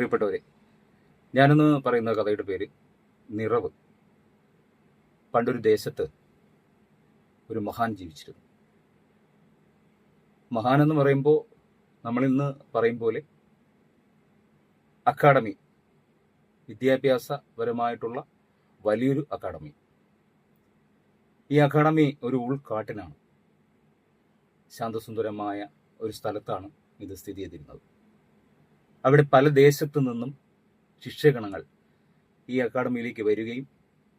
പ്രിയപ്പെട്ടവരെ ഞാനിന്ന് പറയുന്ന കഥയുടെ പേര് നിറവ്. പണ്ടൊരു ദേശത്ത് ഒരു മഹാൻ ജീവിച്ചിരുന്നു. മഹാൻ എന്ന് പറയുമ്പോൾ നമ്മളിന്ന് പറയും പോലെ അക്കാഡമി വിദ്യാഭ്യാസപരമായിട്ടുള്ള വലിയൊരു അക്കാഡമി. ഈ അക്കാഡമി ഒരു ഉൾക്കാട്ടിനാണ്. ശാന്തസുന്ദരമായ ഒരു സ്ഥലത്താണ് ഇത് സ്ഥിതി ചെയ്തിരുന്നത്. അവിടെ പല ദേശത്തു നിന്നും ശിക്ഷകണങ്ങൾ ഈ അക്കാഡമിയിലേക്ക് വരികയും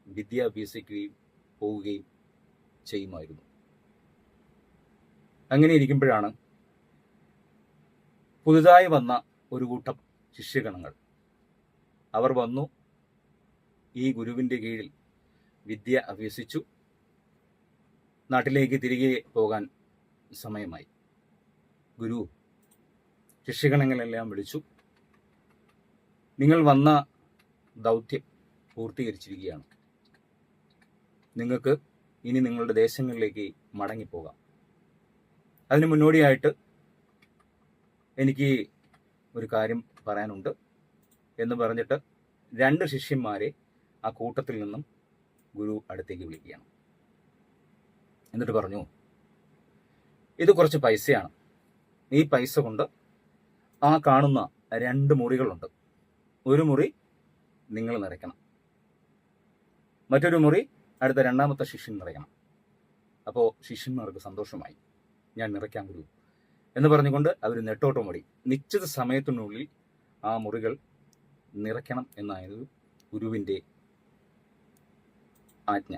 വിദ്യ അഭ്യസിക്കുകയും പോവുകയും ചെയ്യുമായിരുന്നു. അങ്ങനെ ഇരിക്കുമ്പോഴാണ് പുതുതായി വന്ന ഒരു കൂട്ടം ശിഷ്യഗണങ്ങൾ അവർ വന്നു ഈ ഗുരുവിന്റെ കീഴിൽ വിദ്യ അഭ്യസിച്ചു. നാട്ടിലേക്ക് തിരികെ പോകാൻ സമയമായി. ഗുരു ശിഷ്യഗണങ്ങളെല്ലാം വിളിച്ചു. നിങ്ങൾ വന്ന ദൗത്യം പൂർത്തീകരിച്ചിരിക്കുകയാണ്. നിങ്ങൾക്ക് ഇനി നിങ്ങളുടെ ദേശങ്ങളിലേക്ക് മടങ്ങിപ്പോകാം. അതിന് മുന്നോടിയായിട്ട് എനിക്ക് ഒരു കാര്യം പറയാനുണ്ട് എന്ന് പറഞ്ഞിട്ട് രണ്ട് ശിഷ്യന്മാരെ ആ കൂട്ടത്തിൽ നിന്നും ഗുരു അടുത്തേക്ക് വിളിക്കുകയാണ്. എന്നിട്ട് പറഞ്ഞു ഇത് കുറച്ച് പൈസയാണ്. ഈ പൈസ കൊണ്ട് ആ കാണുന്ന രണ്ട് മുറികളുണ്ട്. ഒരു മുറി നിങ്ങൾ നിറയ്ക്കണം. മറ്റൊരു മുറി അടുത്ത രണ്ടാമത്തെ ശിഷ്യൻ നിറയ്ക്കണം. അപ്പോൾ ശിഷ്യന്മാർക്ക് സന്തോഷമായി. ഞാൻ നിറയ്ക്കാൻ ഗുരു എന്ന് പറഞ്ഞുകൊണ്ട് അവർ നെട്ടോട്ടം ഓടി. നിശ്ചിത സമയത്തിനുള്ളിൽ ആ മുറികൾ നിറയ്ക്കണം എന്നായിരുന്നു ഗുരുവിന്റെ ആജ്ഞ.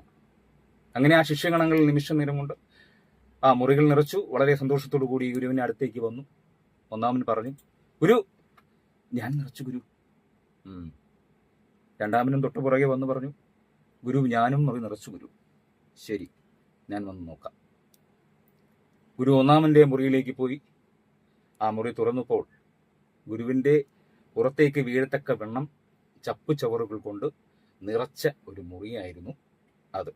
അങ്ങനെ ആ ശിഷ്യഗണങ്ങൾ നിമിഷം നേരം കൊണ്ട് ആ മുറികൾ നിറച്ചു. വളരെ സന്തോഷത്തോടു കൂടി ഗുരുവിന്റെ അടുത്തേക്ക് വന്നു. ഒന്നാമൻ പറഞ്ഞു ഗുരു ഞാൻ നിറച്ചു ഗുരു. രണ്ടാമനും തൊട്ട് പുറകെ വന്ന് പറഞ്ഞു ഗുരു ഞാനും മുറി നിറച്ചു ഗുരു. ശരി ഞാൻ വന്ന് നോക്കാം. ഗുരു ഒന്നാമന്റെ മുറിയിലേക്ക് പോയി. ആ മുറി തുറന്നപ്പോൾ ഗുരുവിന്റെ പുറത്തേക്ക് വീഴത്തക്ക വെണ്ണം ചപ്പു ചവറുകൾ കൊണ്ട് നിറച്ച ഒരു മുറിയായിരുന്നു അത്.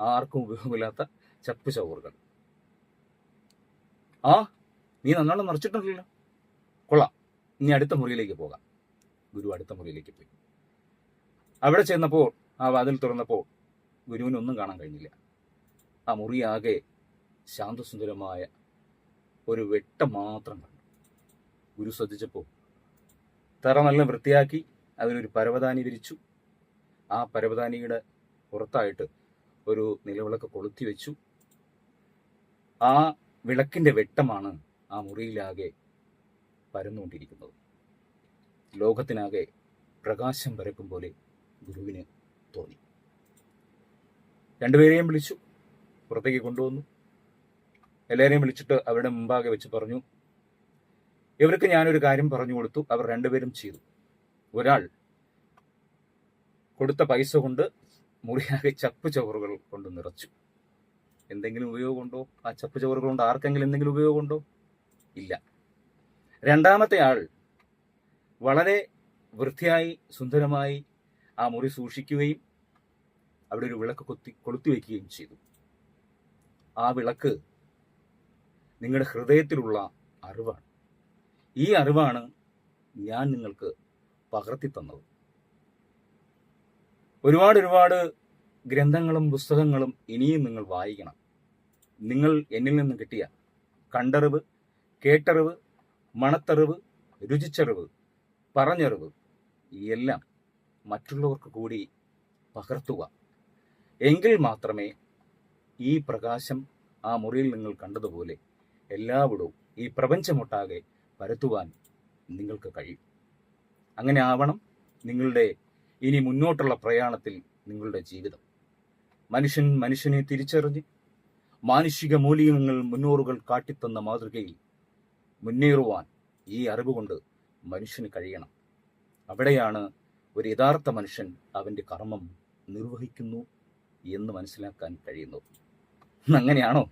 ആർക്കും ഉപയോഗമില്ലാത്ത ചപ്പു ചവറുകൾ. ആ നീ നല്ലോണം നിറച്ചിട്ടുണ്ടല്ലോ. കൊള്ളാം. ഇനി അടുത്ത മുറിയിലേക്ക് പോകാം. ഗുരു അടുത്ത മുറിയിലേക്ക് പോയി. അവിടെ ചെന്നപ്പോൾ ആ വാതിൽ തുറന്നപ്പോൾ ഗുരുവിനൊന്നും കാണാൻ കഴിഞ്ഞില്ല. ആ മുറിയാകെ ശാന്തസുന്ദരമായ ഒരു വെട്ടം മാത്രം കണ്ടു. ഗുരു ശ്രദ്ധിച്ചപ്പോൾ തറ നല്ല വൃത്തിയാക്കി അതിനൊരു പരവതാനി വിരിച്ചു. ആ പരവതാനിയുടെ പുറത്തായിട്ട് ഒരു നിലവിളക്ക് കൊളുത്തി വെച്ചു. ആ വിളക്കിന്റെ വെട്ടമാണ് ആ മുറിയിലാകെ പരന്നുകൊണ്ടിരിക്കുന്നത്. ലോകത്തിനാകെ പ്രകാശം പരക്കും പോലെ ഗുരുവിന് തോന്നി. രണ്ടുപേരെയും വിളിച്ചു. പുറത്തേക്ക് കൊണ്ടുവന്നു. എല്ലാവരെയും വിളിച്ചിട്ട് അവരുടെ മുമ്പാകെ വെച്ച് പറഞ്ഞു ഇവർക്ക് ഞാനൊരു കാര്യം പറഞ്ഞു കൊടുത്തു. അവർ രണ്ടുപേരും ചെയ്തു. ഒരാൾ കൊടുത്ത പൈസ കൊണ്ട് മുറിയാകെ ചപ്പ് ചവറുകൾ കൊണ്ട് നിറച്ചു. എന്തെങ്കിലും ഉപയോഗമുണ്ടോ ആ ചപ്പ് ചവറുകൾ കൊണ്ട് ആർക്കെങ്കിലും എന്തെങ്കിലും ഉപയോഗമുണ്ടോ ഇല്ല. രണ്ടാമത്തെ ആൾ വളരെ വൃത്തിയായി സുന്ദരമായി ആ മുറി സൂക്ഷിക്കുകയും അവിടെ ഒരു വിളക്ക് കൊത്തി കൊളുത്തി വയ്ക്കുകയും ചെയ്തു. ആ വിളക്ക് നിങ്ങളുടെ ഹൃദയത്തിലുള്ള അറിവാണ്. ഈ അറിവാണ് ഞാൻ നിങ്ങൾക്ക് പകർത്തി തന്നത്. ഒരുപാട് ഒരുപാട് ഗ്രന്ഥങ്ങളും പുസ്തകങ്ങളും ഇനിയും നിങ്ങൾ വായിക്കണം. നിങ്ങൾ എന്നിൽ നിന്ന് കിട്ടിയ കണ്ടറിവ് കേട്ടറിവ് മണത്തറിവ് രുചിച്ചറിവ് പറഞ്ഞറിവ് എല്ലാം മറ്റുള്ളവർക്ക് കൂടി പകർത്തുക. എങ്കിൽ മാത്രമേ ഈ പ്രകാശം ആ മുറിയിൽ നിങ്ങൾ കണ്ടതുപോലെ എല്ലാവിടവും ഈ പ്രപഞ്ചമൊട്ടാകെ പരത്തുവാൻ നിങ്ങൾക്ക് കഴിയും. അങ്ങനെ ആവണം നിങ്ങളുടെ ഇനി മുന്നോട്ടുള്ള പ്രയാണത്തിൽ നിങ്ങളുടെ ജീവിതം. മനുഷ്യൻ മനുഷ്യനെ തിരിച്ചറിഞ്ഞ് മാനുഷിക മൂല്യങ്ങൾ മുന്നോറുകൾ കാട്ടിത്തന്ന മാതൃകയിൽ മുന്നേറുവാൻ ഈ അറിവ് കൊണ്ട് മനുഷ്യന് കഴിയണം. അവിടെയാണ് ഒരു യഥാർത്ഥ മനുഷ്യൻ അവന്റെ കർമ്മം നിർവഹിക്കുന്നു എന്ന് മനസ്സിലാക്കാൻ കഴിയുന്നു അങ്ങനെയാണോ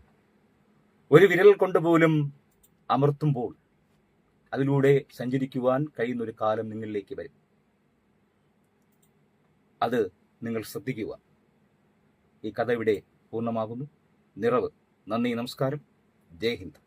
ഒരു വിരൽ കൊണ്ട് പോലും അമർത്തുമ്പോൾ അതിലൂടെ സഞ്ചരിക്കുവാൻ കഴിയുന്ന ഒരു കാലം നിങ്ങളിലേക്ക് വരും. അത് നിങ്ങൾ ശ്രദ്ധിക്കുക. ഈ കഥ ഇവിടെ പൂർണമാകുന്നു. നിറവ്. നന്ദി നമസ്കാരം. ജയ് ഹിന്ദ്.